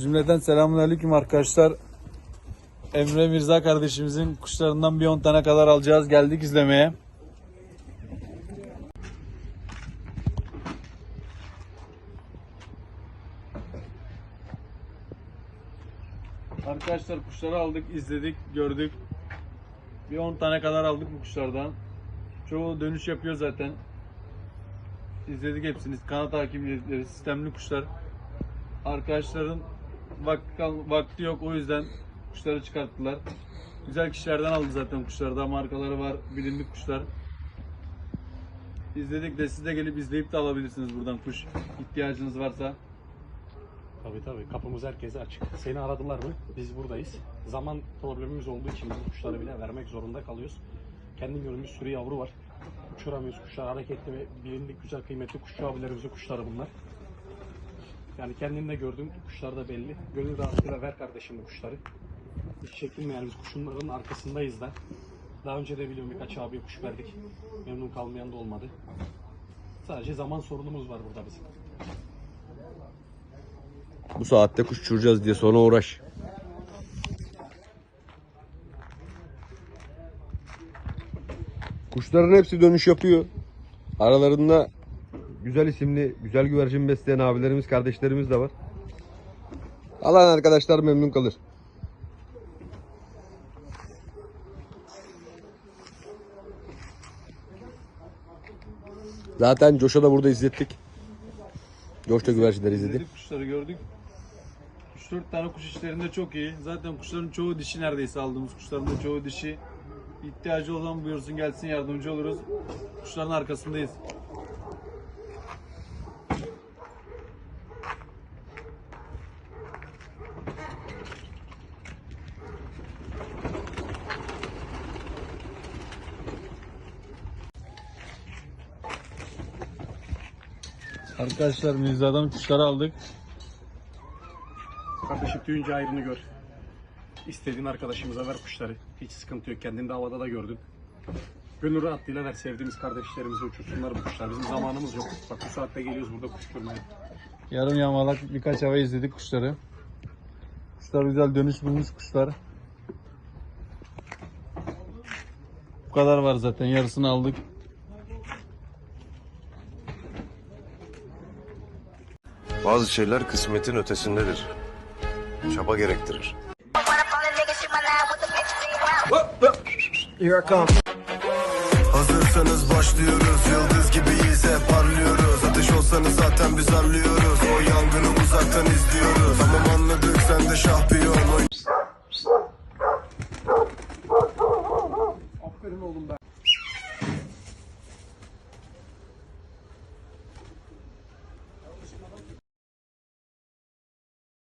Cümleten selamünaleyküm arkadaşlar. Emre Mirza kardeşimizin kuşlarından bir 10 tane kadar alacağız. Geldik izlemeye. Arkadaşlar kuşları aldık, izledik, gördük. Bir 10 tane kadar aldık bu kuşlardan. Çoğu dönüş yapıyor zaten. İzledik hepsini. Kanat hakimiyetleri, sistemli kuşlar. Arkadaşların vakti, vakti yok o yüzden kuşları çıkarttılar. Güzel kişilerden aldı zaten kuşlarda markaları var, bilindik kuşlar. İzledik de siz de gelip izleyip de alabilirsiniz buradan kuş ihtiyacınız varsa. Tabii tabii kapımız herkese açık. Seni aradılar mı? Biz buradayız. Zaman problemimiz olduğu için bu kuşları bile vermek zorunda kalıyoruz. Kendin görmüş sürü yavru var. Uçuramıyoruz kuşlar hareketli ve bilindik güzel kıymetli kuşçu abilerimizin kuşları bunlar. Yani kendin de gördün kuşlar da belli. Gönül rahatlığıyla ver kardeşim bu kuşları. Hiç çekinmeyen biz kuşunların arkasındayız da. Daha önce de biliyorum birkaç abiye kuş verdik. Memnun kalmayan da olmadı. Sadece zaman sorunumuz var burada bizim. Bu saatte kuş uçuracağız diye sonra uğraş. Kuşların hepsi dönüş yapıyor. Aralarında güzel isimli, güzel güvercin besleyen abilerimiz, kardeşlerimiz de var. Alan arkadaşlar memnun kalır. Zaten Coş'a da burada izlettik. Coş da güvercinleri izledi. İzledik kuşları gördük. 3-4 tane kuş işlerinde çok iyi. Zaten kuşların çoğu dişi neredeyse aldığımız kuşların da çoğu dişi. İhtiyacı olan buyursun gelsin yardımcı oluruz. Kuşların arkasındayız. Arkadaşlar Mirza'dan kuşları aldık. Kardeşim tüyünce ayrını gör. İstediğin arkadaşımıza ver kuşları. Hiç sıkıntı yok. Kendini de havada da gördün. Gönül rahatlığıyla ver sevdiğimiz kardeşlerimize uçursunlar bu kuşlar. Bizim zamanımız yok. Bak bu saatte geliyoruz burada kuş görmeye. Yarım yamalak birkaç hava izledik kuşları. Kuşlar güzel dönüş bulmuş kuşlar. Bu kadar var zaten yarısını aldık. Bazı şeyler kısmetin ötesindedir. Çaba gerektirir. Hazırsanız başlıyoruz Yıldız gibiyiz hep parlıyoruz Ateş olsanız zaten biz arlıyoruz O yangını uzaktan izliyoruz Tamam anladık sen de şampiyon Aferin oğlum be.